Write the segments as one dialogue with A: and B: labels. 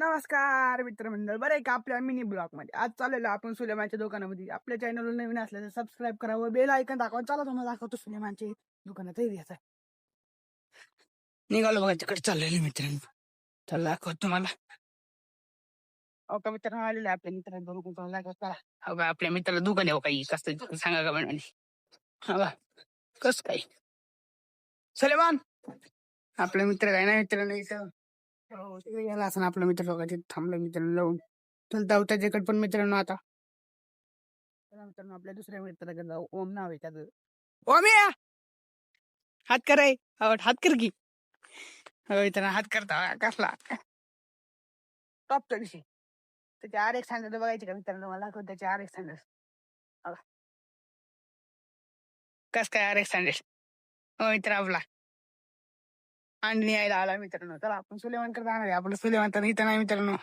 A: नमस्कार मित्रमंडळ बरं आहे का आपल्या मिनी ब्लॉगमध्ये? आज चाललेलो आपण सुलेमानच्या दुकानामध्ये. आपल्या चॅनलवर नवीन असल्याचं सबस्क्राईब करावं बेल ऐकून दाखवा. चला तुम्हाला दाखवतो सुलेमानचे दुकानात एरियाचा निघालो बघा तिकडे चाललेलो मित्रांनो. चला दाखवतो तुम्हाला. अहो का मित्रांनो आलेले आपल्या मित्रांनो. बघून तुम्हाला दाखवतो. चला. हो का आपल्या मित्राला दुकान आहे हो काही. कसं सांगा का म्हणाली? हा का कस काय? सुलेमान आपले मित्र काय ना मित्रांनो इथं. हो, तिकडे गेला असं आपला मित्र लोकांचे थांबलं मित्रांनो लावून. चल जाऊ त्याच्याकडे पण मित्रांनो आता. चला मित्रांनो आपल्या दुसऱ्या मित्राकडे जाऊ. ओम नाव आहे त्याचं. ओम या! हात कराय हात कर की. हो मित्रांनो हात करता. कसला? टॉप विषय. त्याचे आर एक सांगत बघायचे का मित्रांनो? मला त्याचे आर एक सांगत कस काय आर एक सांगेस हो मित्र आपला. आणि यायला आला मित्रांनो. चला आपण सुलेमानकडे जाणार आहे. आपलं सुलेमान तर इथं नाही मित्रांनो.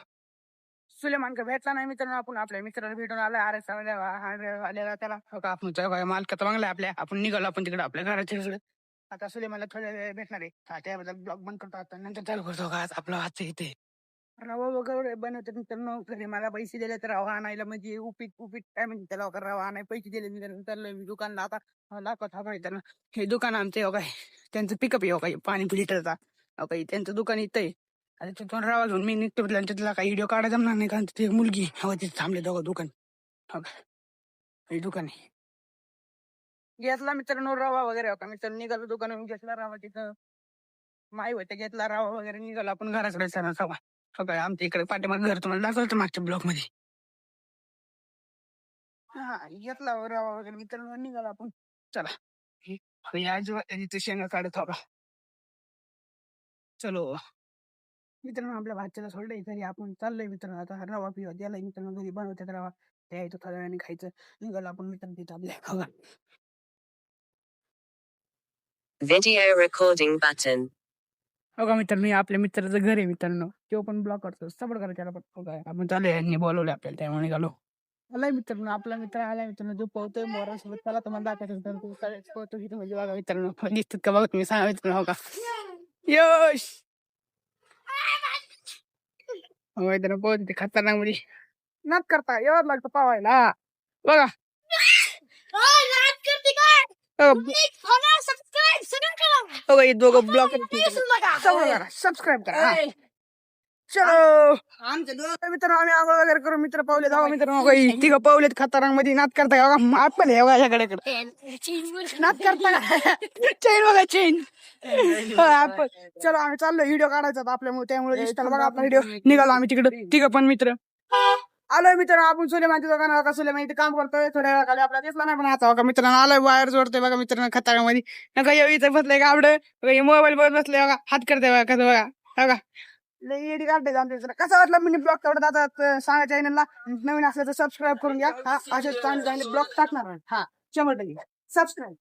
A: सुलेमानकर भेटला नाही मित्रांनो. आपण आपल्या मित्राला भेटून आला अरे आलेला त्याला. हो का? आपण त्या मालकाचा बंगला आपल्या. आपण निघालो आपण तिकडे आपल्या घराच्या तिकडे आता सुलेमानला थोड्या वेळ भेटणार आहे. हा, त्याबद्दल ब्लॉग बंद करतो. आता नंतर चालू करतो का? आज आपलं इथे. रवा वगैरे बनवते मित्रांनो. घरी मला पैसे दिले तर रवा आणायला म्हणजे उपीट उपीट काय म्हणजे त्याला? वगैरे रवा आणाय पैसे दिले मित्रांनो चाललोय मी दुकानला आता हा, दाखवत हा हे दुकान आमचं हो काय? त्यांचं पिकअप येऊ हो काही पाणी लिटरचा काही त्यांचं दुकान इथं आहे. आता तिथून रावा घेऊन मी निघतो आणि तिथला काही व्हिडिओ काढा जमणार नाही कारण तिथे मुलगी हवा तिथे थांबले दोघं दुकान. हो का? हे दुकान आहे. घेतला मित्रांनो रवा वगैरे हो का? मित्रांनो निघालो दुकान घेतला रवा तिथं. माई होते घेतला रवा वगैरे निघाला आपण घराकडे सणा सवा सगळं आमच्या इकडे पाठीमाग घर तुम्हाला दाखवलं मागच्या ब्लॉकमध्ये हा घेतला रवा वगैरे मित्रांनो निघाला आपण. चला. हे आजोबा शेंगा काढत हो का चलो मित्रांनो आपल्या भाच्याला सोडलंय घरी आपण चाललोय मित्रांनो आता रवा पिवा द्यायला मित्रांनो घरी बनवतात रवा द्यायचं थोड्या वेळाने खायचं निघालो आपण मित्रांनो तिथं आपल्या
B: Video recording button.
A: हो का मित्रांनो आपल्या मित्राचं घर आहे मित्रांनो तो पण ब्लॉक करतो सपोर्ट करा त्याला पण आपण चालू यांनी बोलवले आपल्याला त्यामुळे निघालो आलाय मित्रांनो आपला मित्र आलाय मित्रांनो जो पोहतोय मोरासोबत त्याला तुम्हाला दाखवायचं तर तो काय पोहतो तिथे म्हणजे बघा मित्रांनो दिसतात का बघा तुम्ही सांगा मित्रांनो हो का यश हो मित्रांनो पोहत ते खतरनाकमध्ये नाच करता एवढं लागतं पावायला बघा हो, हो का, हे दोघं ब्लॉक सबस्क्राईब करा हा. चलो तर मित्रांनो आम्ही आंघोळ वगैरे करू मित्र पावले. तिघं पावलेत खतरांगमध्ये नाच करताय बघा. आपण हे बघा याकडे नाच करता चेन बघा चेन आपण चलो आम्ही चाललो व्हिडिओ काढायचा आपल्यामुळे. त्यामुळे दिसताना बघा आपला व्हिडिओ निघालो आम्ही तिकडे. तिघं पण मित्र. आलोय मित्र आपण सुलेमानच्या दुकानावर का सुलेमान इथे काम करतोय. थोड्या वेळा खाली आपला दिसला नाही पण आता बघा मित्रांनो आलोय. वायर जोडतोय बघा मित्रांनो खतरामध्ये. नका येऊ इथं बसलंय का आवड मोबाईल वर बसले बघा. हात करते बघा कसं बघा. बघा. लई एडी काढते आमच्या कसा वाटला मिनी ब्लॉग तेवढा दादा सांगा चॅनलला नवीन असलं तर सबस्क्राईब करून घ्या. हा असे चांगले चांगले ब्लॉग टाकणार हा शंभर टक्के. सबस्क्राईब